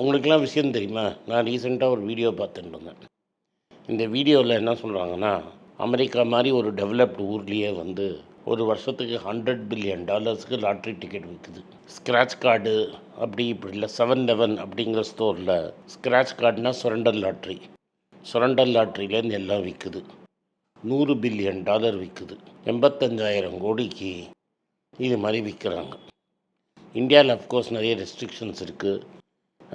உங்களுக்கெல்லாம் விஷயம் தெரியுமா? நான் ரீசெண்டாக ஒரு வீடியோ பார்த்துட்டு இருந்தேன். இந்த வீடியோவில் என்ன சொல்கிறாங்கன்னா அமெரிக்கா மாதிரி ஒரு டெவலப்டு ஊர்லேயே வந்து ஒரு வருஷத்துக்கு ஹண்ட்ரட் பில்லியன் டாலர்ஸ்க்கு லாட்ரி டிக்கெட் விற்குது ஸ்க்ராட்ச் கார்டு அப்படி இப்படி இல்லை செவன் லெவன் அப்படிங்கிற ஸ்டோரில் ஸ்க்ராட்ச் கார்டுனா சுரண்டல் லாட்ரி சுரண்டல் லாட்ரிலேருந்து எல்லாம் விற்குது நூறு பில்லியன் டாலர் விற்குது எண்பத்தஞ்சாயிரம் கோடிக்கு இது மாதிரி விற்கிறாங்க இந்தியாவில் அஃப்கோர்ஸ் நிறைய ரெஸ்ட்ரிக்ஷன்ஸ் இருக்குது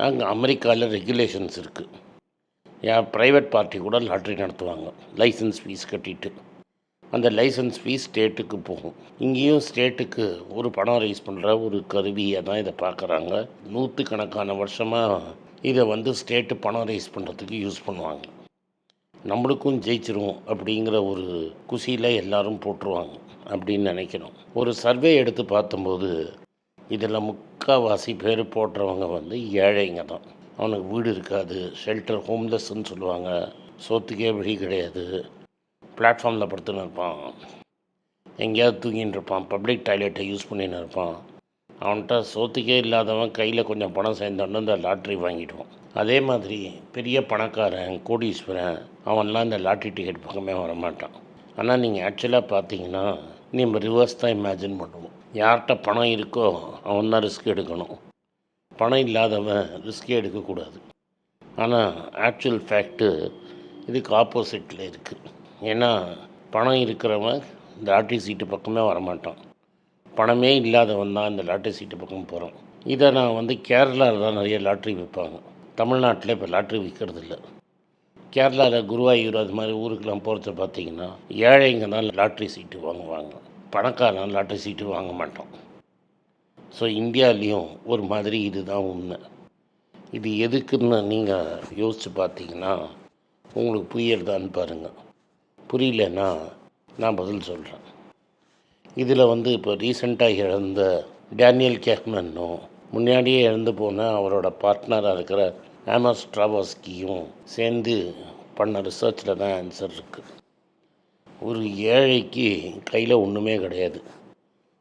அங்கே அமெரிக்காவில் ரெகுலேஷன்ஸ் இருக்குது ஏன் ப்ரைவேட் பார்ட்டி கூட லாட்ரி நடத்துவாங்க. லைசன்ஸ் ஃபீஸ் கட்டிட்டு. அந்த லைசன்ஸ் ஃபீஸ் ஸ்டேட்டுக்கு போகும். இங்கேயும் ஸ்டேட்டுக்கு ஒரு பணம் ரைஸ் பண்ணுற ஒரு கருவியை தான் இதை பார்க்குறாங்க. நூற்றுக்கணக்கான வருஷமாக இதை வந்து ஸ்டேட்டு பணம் ரைஸ் பண்ணுறதுக்கு யூஸ் பண்ணுவாங்க. நம்மளுக்கும் ஜெயிச்சிருவோம் அப்படிங்கிற ஒரு குசியில் எல்லாரும் போட்டுருவாங்க அப்படின்னு நினைக்கிறோம் ஒரு சர்வே எடுத்து பார்த்தம்போது இதில் முக்கால்வாசி பேர் போடுறவங்க வந்து ஏழைங்க தான். அவனுக்கு வீடு இருக்காது ஷெல்டர் ஹோம்லெஸ்ன்னு சொல்லுவாங்க. சோத்துக்கே வழி கிடையாது. பிளாட்ஃபார்மில் படுத்துன்னு இருப்பான். எங்கேயாவது தூங்கின்னு இருப்பான். பப்ளிக் டாய்லெட்டை யூஸ் பண்ணின்னு இருப்பான். அவன்கிட்ட சோத்துக்கே இல்லாதவன் கையில் கொஞ்சம் பணம் சேர்ந்தோன்னு இந்த லாட்ரி வாங்கிடுவான். அதே மாதிரி பெரிய பணக்காரன் கோடீஸ்வரன் அவன்லாம் இந்த லாட்ரி டிக்கெட் பக்கமே வரமாட்டான். ஆனால் நீங்கள் ஆக்சுவலாக பார்த்தீங்கன்னா நம்ம ரிவர்ஸ் தான் இமேஜின் பண்ணுவோம். யார்கிட்ட பணம் இருக்கோ அவன் தான் ரிஸ்க் எடுக்கணும். பணம் இல்லாதவன் ரிஸ்கே எடுக்கக்கூடாது. ஆனால் ஆக்சுவல் ஃபேக்ட்டு இதுக்கு ஆப்போசிட்டில் இருக்குது ஏன்னா பணம் இருக்கிறவன் இந்த லாட்ரி சீட்டு பக்கமே வரமாட்டான். பணமே இல்லாதவன் தான் இந்த லாட்ரி சீட்டு பக்கம் போகிறான் இதை நான் வந்து கேரளாவில் தான் நிறைய லாட்ரி விற்பாங்க. தமிழ்நாட்டில் இப்போ லாட்ரி விற்கிறது இல்லை. கேரளாவில் குருவாயூர் அது மாதிரி ஊருக்கெலாம் போகிறத பார்த்தீங்கன்னா ஏழைங்க தான் லாட்ரி சீட்டு வாங்குவாங்க. பணக்காரன் லாட்டரி சீட்டு வாங்க மாட்டோம். ஸோ இந்தியாவிலையும் ஒரு மாதிரி இதுதான் உண்மை. இது எதுக்குன்னு நீங்கள் யோசித்து பார்த்தீங்கன்னா உங்களுக்கு புரியறதான்னு பாருங்கள் புரியலன்னா நான் பதில் சொல்கிறேன் இதில் வந்து இப்போ ரீசண்டாக இழந்த டேனியல் கேக்மன்னும் முன்னாடியே இழந்து போன அவரோட பார்ட்னராக இருக்கிற ஆமஸ் ட்ராவாஸ்கியும் சேர்ந்து பண்ண ரிசர்ச்சில் தான் ஆன்சர் இருக்குது ஒரு ஏழைக்கு கையில் ஒன்றுமே கிடையாது.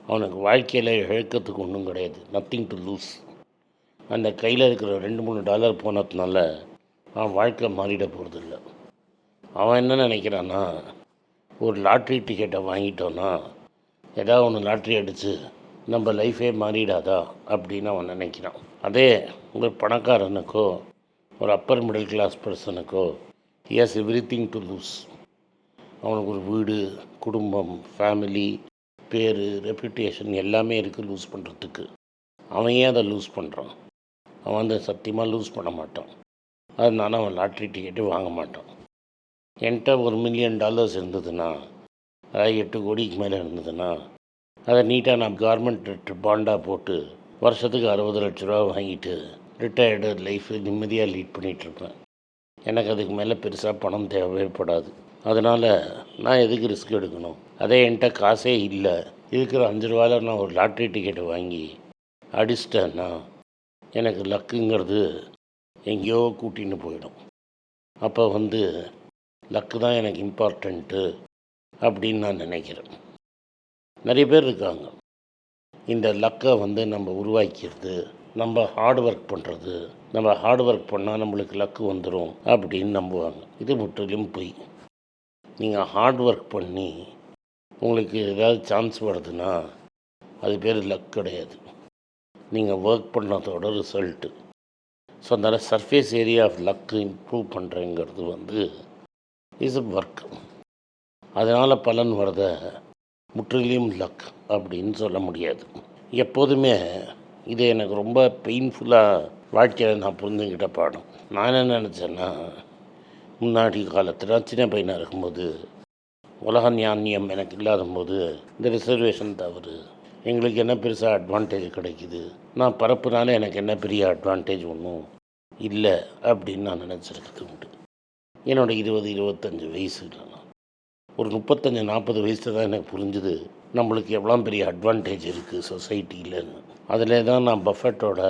அவனுக்கு வாழ்க்கையில் இழக்கிறதுக்கு ஒன்றும் கிடையாது. நத்திங் டு லூஸ் அந்த கையில் இருக்கிற ரெண்டு மூணு டாலர் போனதுனால அவன் வாழ்க்கை மாறிட போகிறதில்ல அவன் என்ன நினைக்கிறான்னா ஒரு லாட்ரி டிக்கெட்டை வாங்கிட்டோன்னா ஏதாவது ஒன்று லாட்ரி அடித்து நம்ம லைஃபே மாறிடாதா அப்படின்னு அவன் நினைக்கிறான். அதே ஒரு பணக்காரனுக்கோ ஒரு அப்பர் மிடில் கிளாஸ் பர்சனுக்கோ has everything to lose அவனுக்கு ஒரு வீடு குடும்பம் ஃபேமிலி பேர் ரெப்யூட்டேஷன் எல்லாமே இருக்குது லூஸ் பண்ணுறதுக்கு அவன் ஏன் அதை லூஸ் பண்ணுறான் அவன் வந்து சத்தியமாக லூஸ் பண்ண மாட்டான். அதனால அவன் லாட்ரி டிக்கெட்டு வாங்க மாட்டான். என்கிட்ட ஒரு மில்லியன் டாலர்ஸ் இருந்ததுன்னா அதாவது எட்டு கோடிக்கு மேலே இருந்ததுன்னா அதை நீட்டாக நான் கார்மெண்ட் பாண்டாக போட்டு வருஷத்துக்கு அறுபது லட்ச ரூபா வாங்கிட்டு ரிட்டையர்டு லைஃப் நிம்மதியாக லீட் பண்ணிகிட்ருப்பேன் எனக்கு அதுக்கு மேலே பெருசாக பணம் தேவைப்படாது. அதனால் நான் எதுக்கு ரிஸ்க் எடுக்கணும்? அதே என்கிட்ட காசே இல்லை. இருக்கிற அஞ்சு ரூபாயில் நான் ஒரு லாட்ரி டிக்கெட்டை வாங்கி அடிச்சிட்டேன்னா எனக்கு லக்குங்கிறது எங்கேயோ கூட்டின்னு போயிடும். அப்போ வந்து லக்கு தான் எனக்கு இம்பார்ட்டண்ட்டு அப்படின்னு நான் நினைக்கிறேன். நிறைய பேர் இருக்காங்க. இந்த லக்கை வந்து நம்ம உருவாக்கிறது நம்ம ஹார்ட் ஒர்க் பண்ணுறது நம்ம ஹார்ட் ஒர்க் பண்ணால் நம்மளுக்கு லக்கு வந்துடும் அப்படின்னு நம்புவாங்க. இது முற்றிலும் பொய். நீங்கள் ஹார்ட் ஒர்க் பண்ணி உங்களுக்கு ஏதாவது சான்ஸ் வருதுன்னா அது பேர் லக் கிடையாது. நீங்கள் ஒர்க் பண்ணதோட ரிசல்ட்டு ஸோ அதனால் surface area of luck improve பண்ணுறேங்கிறது வந்து இஸ் ஒர்க் அதனால் பலன் வரத முற்றிலும் லக் அப்படின்னு சொல்ல முடியாது. எப்போதுமே இது எனக்கு ரொம்ப பெயின்ஃபுல்லாக வாழ்க்கையில் நான் புரிஞ்சுக்கிட்ட பாடம். நான் என்ன நினச்சேன்னா முன்னாடி காலத்தில் சின்ன பையனாக இருக்கும்போது உலக ஞானியம் எனக்கு இல்லாத போது இந்த ரிசர்வேஷன் தவறு. எங்களுக்கு என்ன பெருசாக அட்வான்டேஜ் கிடைக்குது? நான் பரப்புனால எனக்கு என்ன பெரிய அட்வான்டேஜ் ஒன்றும் இல்லை அப்படின்னு நான் நினச்சிருக்கிறது உண்டு. என்னோட இருபது இருபத்தஞ்சி வயசுல நான். ஒரு முப்பத்தஞ்சு நாற்பது வயசில் தான் எனக்கு புரிஞ்சுது நம்மளுக்கு எவ்வளோ பெரிய அட்வான்டேஜ் இருக்குது சொசைட்டியில்னு அதில் தான் நான் பஃபட்டோட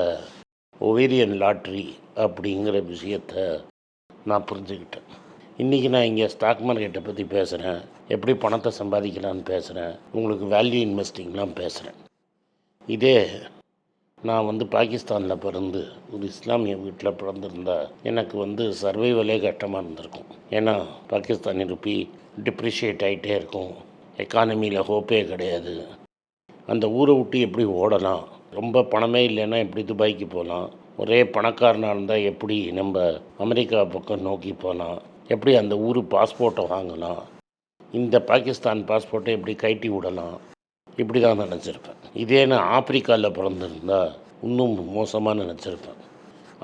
ஒவேரியன் லாட்ரி அப்படிங்கிற விஷயத்தை நான் புரிஞ்சுக்கிட்டேன். இன்றைக்கி நான் இங்கே ஸ்டாக் மார்க்கெட்டை பற்றி பேசுகிறேன் எப்படி பணத்தை சம்பாதிக்கலாம்னு பேசுகிறேன் உங்களுக்கு வேல்யூ இன்வெஸ்டிங்லாம் பேசுகிறேன் இதே நான் வந்து பாகிஸ்தானில் பிறந்து ஒரு இஸ்லாமிய வீட்டில் பிறந்திருந்தா எனக்கு வந்து சர்வைவலே கஷ்டமாக இருந்திருக்கும். ஏன்னா பாகிஸ்தானி ருப்பி டிப்ரிஷியேட் ஆகிட்டே இருக்கும். எக்கானமியில் ஹோப்பே கிடையாது. அந்த ஊரை விட்டு எப்படி ஓடலாம்? ரொம்ப பணமே இல்லைன்னா எப்படி துபாய்க்கு போகலாம்? ஒரே பணக்காரனாக இருந்தால் எப்படி நம்ம அமெரிக்கா பக்கம் நோக்கி போகலாம் எப்படி அந்த ஊர் பாஸ்போர்ட்டை வாங்கலாம் இந்த பாகிஸ்தான் பாஸ்போர்ட்டை எப்படி கைட்டி விடலாம் இப்படி தான் நினச்சிருப்பேன். இதே நான் ஆப்பிரிக்காவில் பிறந்திருந்தா இன்னும் மோசமாக நினச்சிருப்பேன்.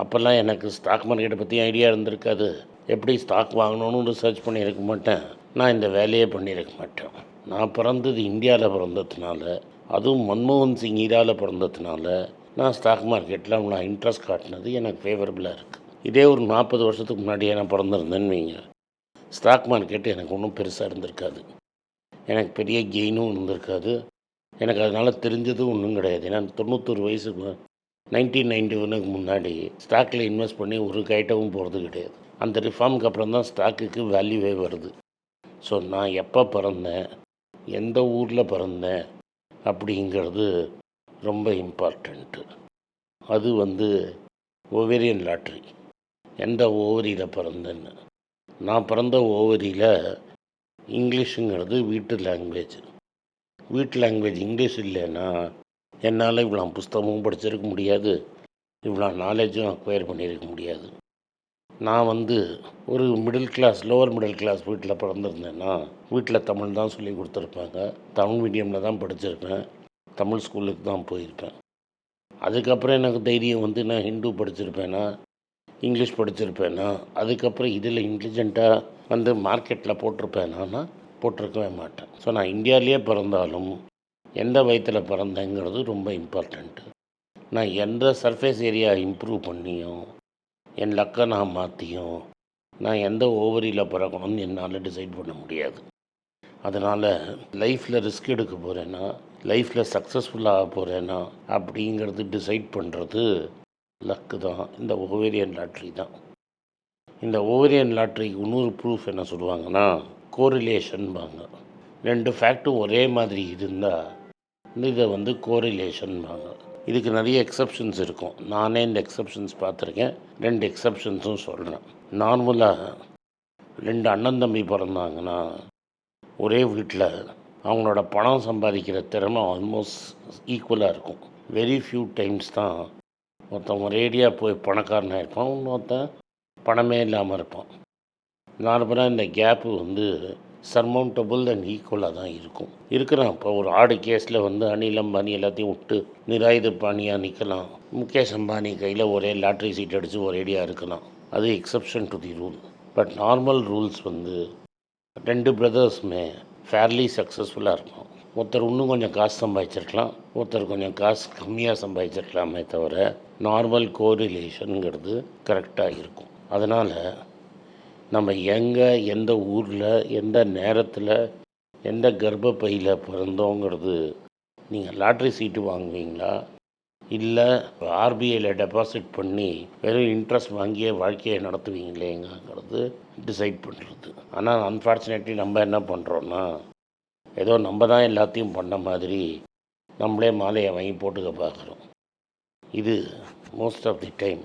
அப்போல்லாம் எனக்கு ஸ்டாக் மார்க்கெட்டை பற்றி ஐடியா இருந்திருக்காது. எப்படி ஸ்டாக் வாங்கணும்னு ரிசர்ச் பண்ணியிருக்க மாட்டேன். நான் இந்த வேலையே பண்ணியிருக்க மாட்டேன். நான் பிறந்தது இந்தியாவில் பிறந்ததுனால அதுவும் மன்மோகன் சிங் ஈராவில் பிறந்ததுனால நான் ஸ்டாக் மார்க்கெட்டில் நான் இன்ட்ரெஸ்ட் காட்டினது எனக்கு ஃபேவரபுளாக இருக்குது இதே ஒரு நாற்பது வருஷத்துக்கு முன்னாடியே நான் பிறந்திருந்தேன்னு வைங்க. ஸ்டாக் மார்க்கெட் எனக்கு ஒன்றும் பெருசாக இருந்திருக்காது. எனக்கு பெரிய கெயினும் இருந்திருக்காது. எனக்கு அதனால் தெரிஞ்சதும் ஒன்றும் கிடையாது. ஏன்னா தொண்ணூத்தொரு வயசுக்கு நைன்டீன் நைன்டி ஒனுக்கு முன்னாடி ஸ்டாக்கில் இன்வெஸ்ட் பண்ணி ஒரு கைட்டவும் போகிறது கிடையாது. அந்த ரிஃபார்முக்கு அப்புறம் தான் ஸ்டாக்குக்கு வேல்யூவே வருது. ஸோ நான் எப்போ பிறந்தேன்? எந்த ஊரில் பிறந்தேன்? அப்படிங்கிறது ரொம்ப இம்பார்ட்டண்ட்டு அது வந்து ஓவேரியன் லாட்ரி எந்த ஓவரியில் பிறந்தேன்னு. நான் பிறந்த ஓவரியில் இங்கிலீஷுங்கிறது வீட்டு லாங்குவேஜ் வீட்டு லாங்குவேஜ் இங்கிலீஷ் இல்லைன்னா என்னால் இவ்வளோ புஸ்தகமும் படிச்சிருக்க முடியாது. இவ்வளோ நாலேஜும் அக்வயர் பண்ணியிருக்க முடியாது. நான் வந்து ஒரு middle class lower middle class வீட்டில் பிறந்திருந்தேன்னா வீட்டில் தமிழ் தான் சொல்லி கொடுத்துருப்பாங்க. தமிழ் மீடியமில் தான் படிச்சிருப்பேன். தமிழ் ஸ்கூலுக்கு தான் போயிருப்பேன். அதுக்கப்புறம் எனக்கு தைரியம் வந்து நான் ஹிந்து படிச்சிருப்பேனா இங்கிலீஷ் படிச்சிருப்பேனா அதுக்கப்புறம் இதில் இன்டெலிஜென்ட்டாக வந்து மார்க்கெட்டில் போட்டிருப்பேனா போட்டிருக்கவே மாட்டேன். ஸோ நான் இந்தியாவிலேயே பிறந்தாலும் எந்த வயத்தில் பிறந்தேங்கிறது ரொம்ப இம்பார்ட்டண்ட்டு நான் எந்த சர்ஃபேஸ் ஏரியா இம்ப்ரூவ் பண்ணியும் என் லக்கை நான் மாற்றியும் நான் எந்த ஓவரியில் பிறக்கணும்னு என்னால் டிசைட் பண்ண முடியாது. அதனால் லைஃப்பில் ரிஸ்க் எடுக்க போகிறேன்னா லைஃப்பில் சக்ஸஸ்ஃபுல்லாக போகிறேன்னா அப்படிங்கிறது டிசைட் பண்ணுறது லக்கு தான். இந்த ஓவேரியன் லாட்ரி தான். இந்த ஓவேரியன் லாட்ரிக்கு இன்னொரு ப்ரூஃப் என்ன சொல்லுவாங்கன்னா கோரிலேஷன்பாங்க ரெண்டு ஃபேக்டும் ஒரே மாதிரி இருந்தால் இதை வந்து கோரிலேஷன்பாங்க இதுக்கு நிறைய எக்ஸப்ஷன்ஸ் இருக்கும். நானே இந்த எக்ஸப்ஷன்ஸ் பார்த்துருக்கேன். ரெண்டு எக்ஸப்ஷன்ஸும் சொல்கிறேன் நார்மலாக ரெண்டு அண்ணன் தம்பி பிறந்தாங்கன்னா ஒரே வீட்டில் அவங்களோட பணம் சம்பாதிக்கிற திறமை ஆல்மோஸ்ட் ஈக்குவலாக இருக்கும். வெரி ஃபியூ டைம்ஸ் தான் ஒருத்தன் ஒரேடியாக போய் பணக்காரனாக இருப்பான் இன்னொருத்தன் பணமே இல்லாமல் இருப்பான். நார்மலாக இந்த கேப்பு வந்து சர்மவுண்டபுள் அண்ட் ஈக்குவலாக தான் இருக்கும். இருக்கிறான் இப்போ ஒரு ஆடு கேஸில் வந்து அனில் அம்பானி எல்லாத்தையும் விட்டு நிராயுத பாணியாக நிற்கலாம். முகேஷ் அம்பானி கையில் ஒரே லாட்ரி சீட் அடித்து ஒரேடியாக இருக்கலாம். அது exception to the rule but normal rules வந்து ரெண்டு பிரதர்ஸுமே ஃபேர்லி சக்ஸஸ்ஃபுல்லாக இருக்கும். ஒருத்தர் இன்னும் கொஞ்சம் காசு சம்பாதிச்சிருக்கலாம் ஒருத்தர் கொஞ்சம் காசு கம்மியாக சம்பாதிச்சிருக்கலாமே தவிர நார்மல் கோரிலேஷனுங்கிறது கரெக்டாக இருக்கும். அதனால் நம்ம எங்கே எந்த ஊரில் எந்த நேரத்தில் எந்த கர்ப்பப்பையில் பிறந்தோங்கிறது நீங்கள் லாட்ரி சீட்டு வாங்குவீங்களா? இல்லை ஆர்பிஐயில் டெபாசிட் பண்ணி வெறும் இன்ட்ரெஸ்ட் வாங்கியே வாழ்க்கையை நடத்துவீங்களேங்கிறது டிசைட் பண்ணுறது ஆனால் அன்ஃபார்ச்சுனேட்லி நம்ம என்ன பண்ணுறோன்னா ஏதோ நம்ம தான் எல்லாத்தையும் பண்ண மாதிரி நம்மளே மாலையை வாங்கி போட்டுக்க பார்க்குறோம் இது மோஸ்ட் ஆஃப் தி டைம்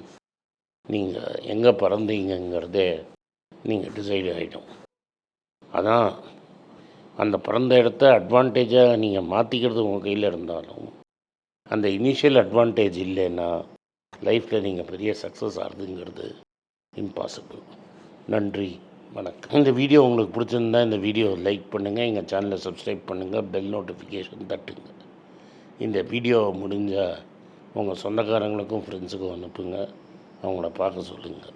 நீங்கள் எங்கே பிறந்தீங்கிறதே நீங்கள் டிசைட் ஆகிடும் அதான் அந்த பிறந்த இடத்த அட்வான்டேஜாக நீங்கள் மாற்றிக்கிறது உங்கள் கையில் இருந்தாலும் அந்த இனிஷியல் அட்வான்டேஜ் இல்லைன்னா லைஃப்பில் நீங்கள் பெரிய சக்ஸஸ் ஆகுதுங்கிறது இம்பாசிபிள் நன்றி வணக்கம். இந்த வீடியோ உங்களுக்கு பிடிச்சிருந்தா இந்த வீடியோ லைக் பண்ணுங்கள் எங்கள் சேனலை சப்ஸ்கிரைப் பண்ணுங்கள் பெல் நோட்டிஃபிகேஷன் தட்டுங்க. இந்த வீடியோ முடிஞ்சால் உங்கள் சொந்தக்காரங்களுக்கும் ஃப்ரெண்ட்ஸுக்கும் அனுப்புங்க அவங்கள பார்க்க சொல்லுங்கள்